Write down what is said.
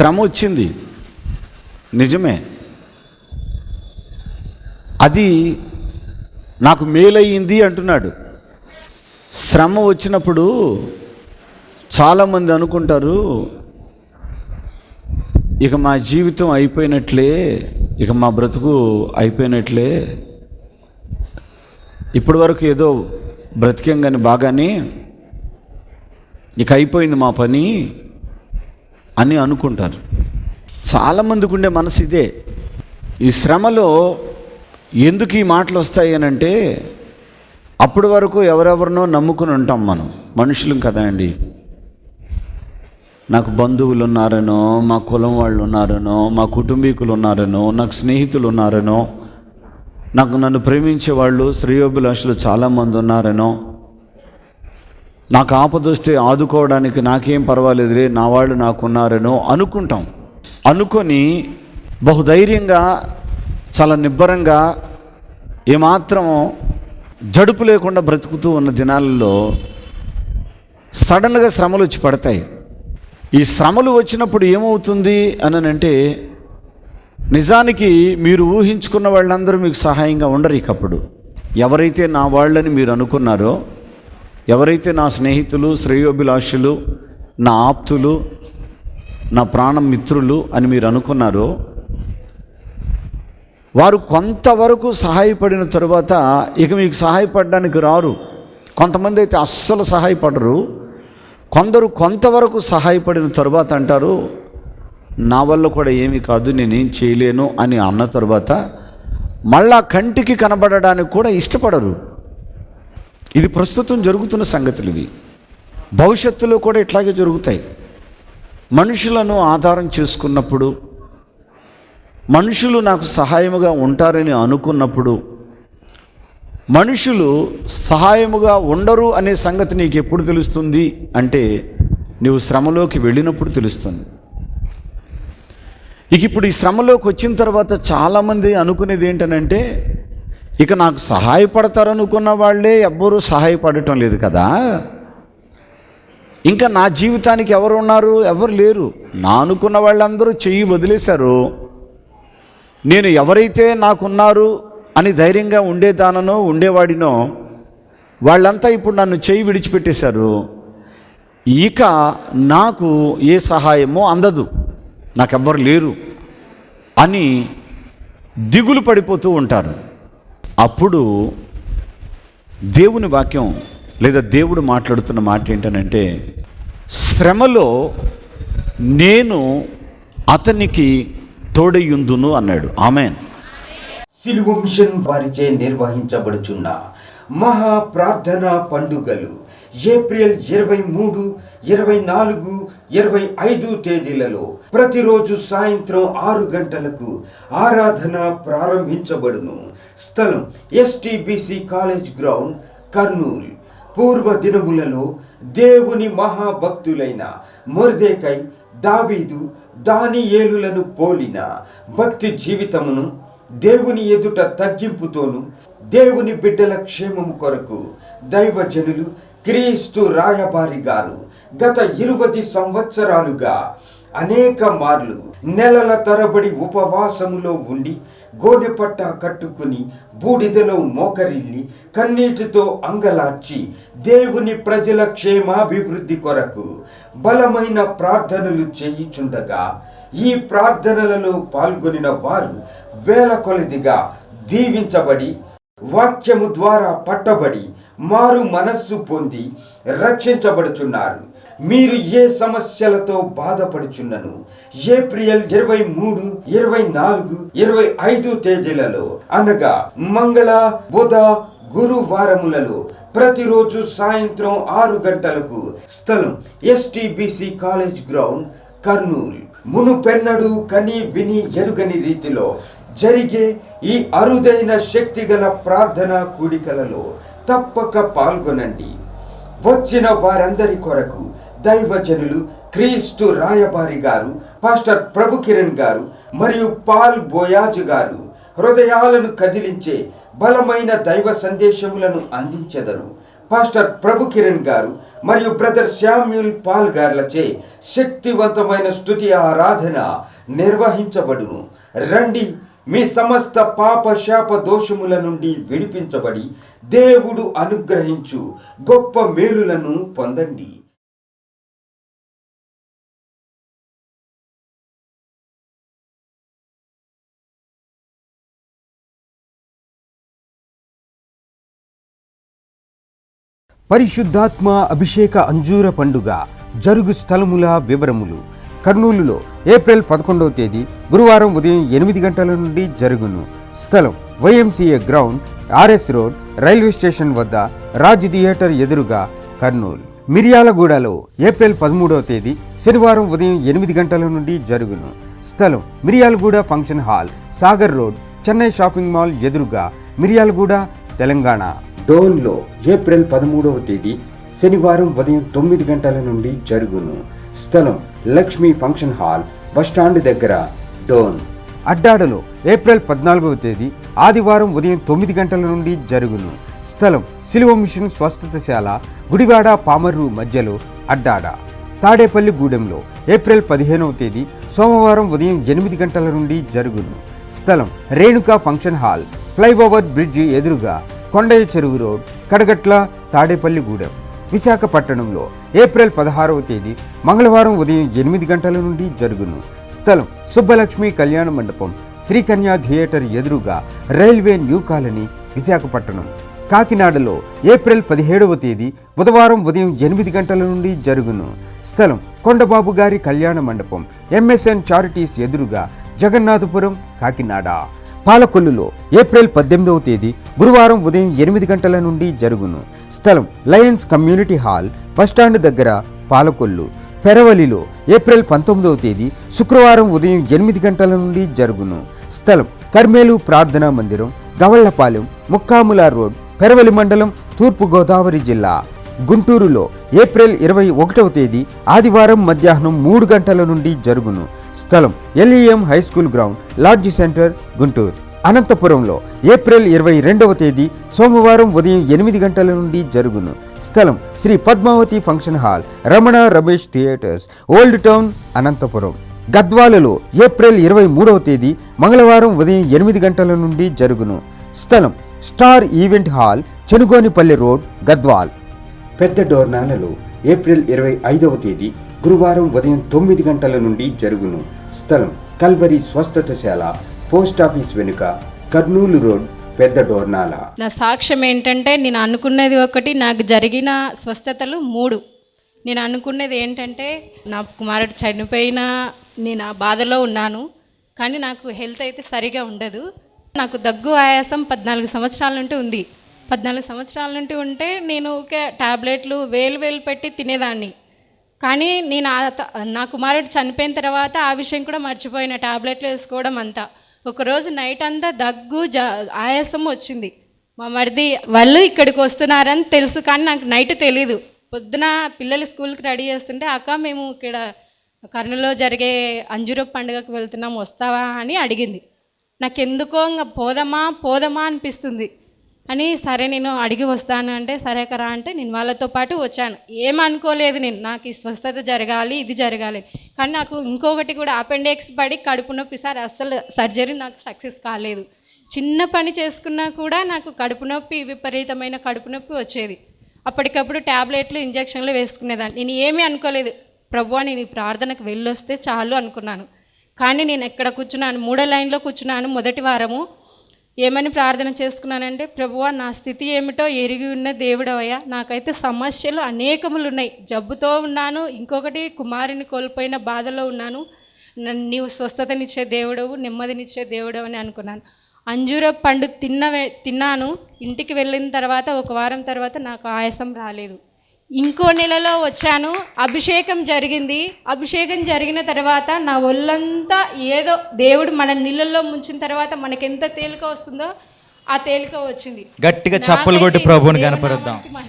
శ్రమ వచ్చింది. నిజమే. అది నాకు మేలయ్యింది అంటున్నాడు. శ్రమ వచ్చినప్పుడు చాలామంది అనుకుంటారు ఇక మా జీవితం అయిపోయినట్లే ఇక మా బ్రతుకు అయిపోయినట్లే. ఇప్పటి వరకు ఏదో బ్రతికేం కానీ బాగానే ఇక అయిపోయింది మా పని అని అనుకుంటారు. చాలామందికి ఉండే మనసు ఇదే. ఈ శ్రమలో ఎందుకు ఈ మాటలు వస్తాయి అని అంటే అప్పటి వరకు ఎవరెవరినో నమ్ముకుని ఉంటాం మనం. మనుషులం కదా అండి. నాకు బంధువులు ఉన్నారనో మా కులం వాళ్ళు ఉన్నారనో మా కుటుంబీకులు ఉన్నారనో నాకు స్నేహితులు ఉన్నారనో నాకు నన్ను ప్రేమించే వాళ్ళు శ్రేయోభిలాషులు చాలామంది ఉన్నారనో నాకు ఆపదొస్తే ఆదుకోవడానికి నాకేం పర్వాలేదులే నా వాళ్ళు నాకున్నారనో అనుకుంటాం. అనుకొని బహుధైర్యంగా చాలా నిబ్బరంగా ఏమాత్రం జడుపు లేకుండా బ్రతుకుతూ ఉన్న దినాలలో సడన్గా శ్రమలు వచ్చి పడతాయి. ఈ శ్రమలు వచ్చినప్పుడు ఏమవుతుంది అని అంటే నిజానికి మీరు ఊహించుకున్న వాళ్ళందరూ మీకు సహాయంగా ఉండరు ఇకప్పుడు. ఎవరైతే నా వాళ్ళని మీరు అనుకున్నారో ఎవరైతే నా స్నేహితులు శ్రేయోభిలాషులు నా ఆప్తులు నా ప్రాణం మిత్రులు అని మీరు అనుకున్నారో వారు కొంతవరకు సహాయపడిన తర్వాత ఇక మీకు సహాయపడడానికి రారు. కొంతమంది అయితే అస్సలు సహాయపడరు. కొందరు కొంతవరకు సహాయపడిన తరువాత అంటారు నా వల్ల కూడా ఏమీ కాదు నేనేం చేయలేను అని అన్న తర్వాత మళ్ళా కంటికి కనబడడానికి కూడా ఇష్టపడరు. ఇది ప్రస్తుతం జరుగుతున్న సంగతులు ఇవి. భవిష్యత్తులో కూడా ఇట్లాగే జరుగుతాయి. మనుషులను ఆధారం చేసుకున్నప్పుడు మనుషులు నాకు సహాయముగా ఉంటారని అనుకున్నప్పుడు మనుషులు సహాయముగా ఉండరు అనే సంగతి నీకు ఎప్పుడు తెలుస్తుంది? అంటే నీవు శ్రమలోకి వెళ్ళినప్పుడు తెలుస్తుంది. ఇక ఇప్పుడు ఈ శ్రమలోకి వచ్చిన తర్వాత చాలామంది అనుకునేది ఏంటనంటే ఇక నాకు సహాయపడతారనుకున్న వాళ్ళే ఎవ్వరూ సహాయపడటం లేదు కదా. ఇంకా నా జీవితానికి ఎవరు ఉన్నారు? ఎవరు లేరు. నా అనుకున్న వాళ్ళందరూ చెయ్యి వదిలేశారు. నేను ఎవరైతే నాకున్నారు అని ధైర్యంగా ఉండేదాననో ఉండేవాడినో వాళ్ళంతా ఇప్పుడు నన్ను చేయి విడిచిపెట్టేశారు. ఇక నాకు ఏ సహాయమో అందదు. నాకెవ్వరు లేరు అని దిగులు పడిపోతూ ఉంటారు. అప్పుడు దేవుని వాక్యం లేదా దేవుడు మాట్లాడుతున్న మాట ఏంటనంటే శ్రమలో నేను అతనికి తోడయ్యుందును అన్నాడు. ఆమెన్. సిలువ మిషన్ వారిచే నిర్వహించబడుచున్న మహా ప్రార్థన పండుగలు ఏప్రిల్ ఇరవై మూడు ఇరవై నాలుగు ఇరవై ఐదు తేదీలలో ప్రతిరోజు సాయంత్రం ఆరు గంటలకు ఆరాధన ప్రారంభించబడును. స్థలం ఎస్టీబీసీ కాలేజ్ గ్రౌండ్ కర్నూలు. పూర్వ దినములలో దేవుని మహాభక్తులైన మొర్దేకై దావీదు దానియేలులను పోలిన భక్తి జీవితమును దేవుని ఎదుట తగ్గింపుతోను దేవుని బిడ్డల క్షేమము కొరకు దైవజనులు క్రీస్తు రాయబారి గారు గత ఇరువది సంవత్సరాలుగా అనేక మార్లు నెలల తరబడి ఉపవాసములో ఉండి గోనెపట్ట కట్టుకుని బూడిదలో మోకరిల్లి కన్నీటితో అంగలార్చి దేవుని ప్రజల క్షేమాభివృద్ధి కొరకు బలమైన ప్రార్థనలు చేయిచుండగా ఈ ప్రార్థనలలో పాల్గొనిన వారు వేల కొలదిగా దీవించబడి వాక్యము ద్వారా పట్టబడి మారు మనస్సు పొంది రక్షించబడుచున్నారు. మీరు ఏ సమస్యలతో బాధపడుచున్నను? ఏప్రిల్ ఇరవై మూడు ఇరవై నాలుగు ఇరవై ఐదు తేదీలలో అనగా మంగళ బుధ గురువారములలో ప్రతిరోజు సాయంత్రం ఆరు గంటలకు స్థలం ఎస్టిబిసి కాలేజ్ గ్రౌండ్ కర్నూలు. మునుపెన్నడు కని విని ఎరుగని రీతిలో జరిగే ఈ అరుదైన శక్తిగల ప్రార్థన కూడికలలో తప్పక పాల్గొనండి. వచ్చిన వారందరి కొరకు దైవజనులు క్రీస్తు రాయబారి గారు పాస్టర్ ప్రభు కిరణ్ గారు మరియు పాల్ బోయాజు గారు హృదయాలను కదిలించే బలమైన దైవ సందేశములను అందించెదరు. పాస్టర్ ప్రభు కిరణ్ గారు మరియు బ్రదర్ శామ్యూల్ పాల్ గార్లచే శక్తివంతమైన స్తుతి ఆరాధన నిర్వహించబడును. రండి మీ సమస్త పాప శాప దోషముల నుండి విడిపించబడి దేవుడు అనుగ్రహించు గొప్ప మేలులను పొందండి. పరిశుద్ధాత్మ అభిషేక అంజూర పండుగ జరుగు స్థలముల వివరములు. కర్నూలులో ఏప్రిల్ పదకొండవ తేదీ గురువారం ఉదయం ఎనిమిది గంటల నుండి జరుగును. స్థలం YMCA ground RS road railway station వద్ద రాజ్ థియేటర్ ఎదురుగా కర్నూలు. మిర్యాలగూడలో ఏప్రిల్ పదమూడవ తేదీ శనివారం ఉదయం ఎనిమిది గంటల నుండి జరుగును. స్థలం Miryalaguda function hall Sagar road Chennai shopping mall ఎదురుగా మిర్యాలగూడ తెలంగాణ. డోన్లో ఏప్రిల్ పదమూడవ తేదీ శనివారం ఉదయం తొమ్మిది గంటల నుండి జరుగును. స్థలం లక్ష్మీ ఫంక్షన్ హాల్ బస్టాండ్ దగ్గర డోన్. అడ్డాడలో ఏప్రిల్ పద్నాలుగవ తేదీ ఆదివారం ఉదయం తొమ్మిది గంటల నుండి జరుగును. స్థలం సిలువ మిషన్ స్వస్థతశాల గుడివాడ పామర్రు మధ్యలో అడ్డాడ. తాడేపల్లి గూడెంలో ఏప్రిల్ పదిహేనవ తేదీ సోమవారం ఉదయం ఎనిమిది గంటల నుండి జరుగును. స్థలం Renuka function hall flyover bridge ఎదురుగా కొండయ్య చెరువు రోడ్ కడగట్ల తాడేపల్లిగూడెం విశాఖపట్టణంలో విశాఖపట్నంలో ఏప్రిల్ పదహారవ తేదీ మంగళవారం ఉదయం ఎనిమిది గంటల నుండి జరుగును. స్థలం సుబ్బలక్ష్మి కళ్యాణ మండపం శ్రీకన్యా థియేటర్ ఎదురుగా రైల్వే న్యూ కాలనీ విశాఖపట్నం. కాకినాడలో ఏప్రిల్ పదిహేడవ తేదీ బుధవారం ఉదయం ఎనిమిది గంటల నుండి జరుగును. స్థలం కొండబాబు గారి కళ్యాణ మండపం ఎంఎస్ఎన్ చారిటీస్ ఎదురుగా జగన్నాథపురం కాకినాడ. పాలకొల్లులో ఏప్రిల్ పద్దెనిమిదవ తేదీ గురువారం ఉదయం ఎనిమిది గంటల నుండి జరుగును. స్థలం లయన్స్ కమ్యూనిటీ హాల్ బస్టాండ్ దగ్గర పాలకొల్లు. పెరవలిలో ఏప్రిల్ పంతొమ్మిదవ తేదీ శుక్రవారం ఉదయం ఎనిమిది గంటల నుండి జరుగును. స్థలం కర్మేలు ప్రార్థనా మందిరం గవళ్ళపాలెం ముక్కాముల రోడ్ పెరవలి మండలం తూర్పు గోదావరి జిల్లా. గుంటూరులో ఏప్రిల్ ఇరవై ఒకటవ తేదీ ఆదివారం మధ్యాహ్నం మూడు గంటల నుండి జరుగును. స్థలం LEM high school ground lodge centre Guntur. అనంతపురంలో ఏప్రిల్ ఇరవై రెండవ తేదీ సోమవారం ఉదయం ఎనిమిది గంటల నుండి జరుగును. స్థలం Sri Padmavathi function hall Ramana Ramesh theatres old town Anantapur. గద్వాలలో April ఇరవై మూడవ తేదీ మంగళవారం ఉదయం ఎనిమిది గంటల నుండి జరుగును. స్థలం star event hall Chenugonipalli road Gadwal. పెద్ద డోర్నాలలో ఏప్రిల్ ఇరవై ఐదవ తేదీ గురువారం ఉదయం తొమ్మిది గంటల నుండి జరుగును. స్థలం కల్వరి స్వస్థతశాల పోస్ట్ ఆఫీస్ వెనుక కర్నూలు రోడ్ పెద్ద డోర్నాల. నా సాక్ష్యం ఏంటంటే నేను అనుకున్నది ఒకటి నాకు జరిగిన స్వస్థతలు మూడు. నేను అనుకున్నది ఏంటంటే నా కుమారుడు చనిపోయినా నేను ఆ బాధలో ఉన్నాను కానీ నాకు హెల్త్ అయితే సరిగా ఉండదు. నాకు దగ్గు ఆయాసం పద్నాలుగు సంవత్సరాల నుండి ఉంది. పద్నాలుగు సంవత్సరాల నుండి ఉంటే నేను ఊకే టాబ్లెట్లు వేలు వేలు పెట్టి తినేదాన్ని. కానీ నేను ఆ త- నా కుమారుడు చనిపోయిన తర్వాత ఆ విషయం కూడా మర్చిపోయిన టాబ్లెట్లు వేసుకోవడం అంతా. ఒకరోజు నైట్ అంతా దగ్గు జ ఆయాసం వచ్చింది. మా మరిది వాళ్ళు ఇక్కడికి వస్తున్నారని తెలుసు కానీ నాకు నైట్ తెలీదు. పొద్దున పిల్లలు స్కూల్కి రెడీ చేస్తుంటే అక్క మేము ఇక్కడ కర్నూలులో జరిగే అంజూర పండుగకు వెళ్తున్నాం వస్తావా? అని అడిగింది. నాకెందుకో ఇంకా పోదమా పోదమా అనిపిస్తుంది. అని సరే నేను అడిగి వస్తాను అంటే సరే కరా అంటే నేను వాళ్ళతో పాటు వచ్చాను. ఏమనుకోలేదు నేను. నాకు ఈ స్వస్థత జరగాలి ఇది జరగాలి. కానీ నాకు ఇంకొకటి కూడా అపెండిక్స్ పడి కడుపు నొప్పి. సార్ అస్సలు సర్జరీ నాకు సక్సెస్ కాలేదు. చిన్న పని చేసుకున్నా కూడా నాకు కడుపు నొప్పి విపరీతమైన కడుపు నొప్పి వచ్చేది. అప్పటికప్పుడు ట్యాబ్లెట్లు ఇంజక్షన్లు వేసుకునేదాన్ని. నేను ఏమీ అనుకోలేదు. ప్రభు నేను ఈ ప్రార్థనకు వెళ్ళొస్తే చాలు అనుకున్నాను. కానీ నేను ఎక్కడ కూర్చున్నాను? మూడో లైన్లో కూర్చున్నాను మొదటి వారము. ఏమని ప్రార్థన చేసుకున్నానంటే ప్రభువా నా స్థితి ఏమిటో ఎరిగి ఉన్న దేవుడవయ్యా నాకైతే సమస్యలు అనేకములు ఉన్నాయి. జబ్బుతో ఉన్నాను ఇంకొకటి కుమారుని కోల్పోయిన బాధలో ఉన్నాను. నీవు స్వస్థతనిచ్చే దేవుడవు నెమ్మదినిచ్చే దేవుడవు అని అనుకున్నాను. అంజూర పండు తిన్న తిన్నాను. ఇంటికి వెళ్ళిన తర్వాత ఒక వారం తర్వాత నాకు ఆయాసం రాలేదు. ఇంకో నెలలో వచ్చాను. అభిషేకం జరిగింది. అభిషేకం జరిగిన తర్వాత నా ఒళ్ళంతా ఏదో దేవుడు మన నీళ్ళల్లో ముంచిన తర్వాత మనకి ఎంత తేలిక వస్తుందో ఆ తేలిక వచ్చింది. గట్టిగా చప్పలు కొట్టి ప్రభువుని దేవుని కనపరుద్దాం.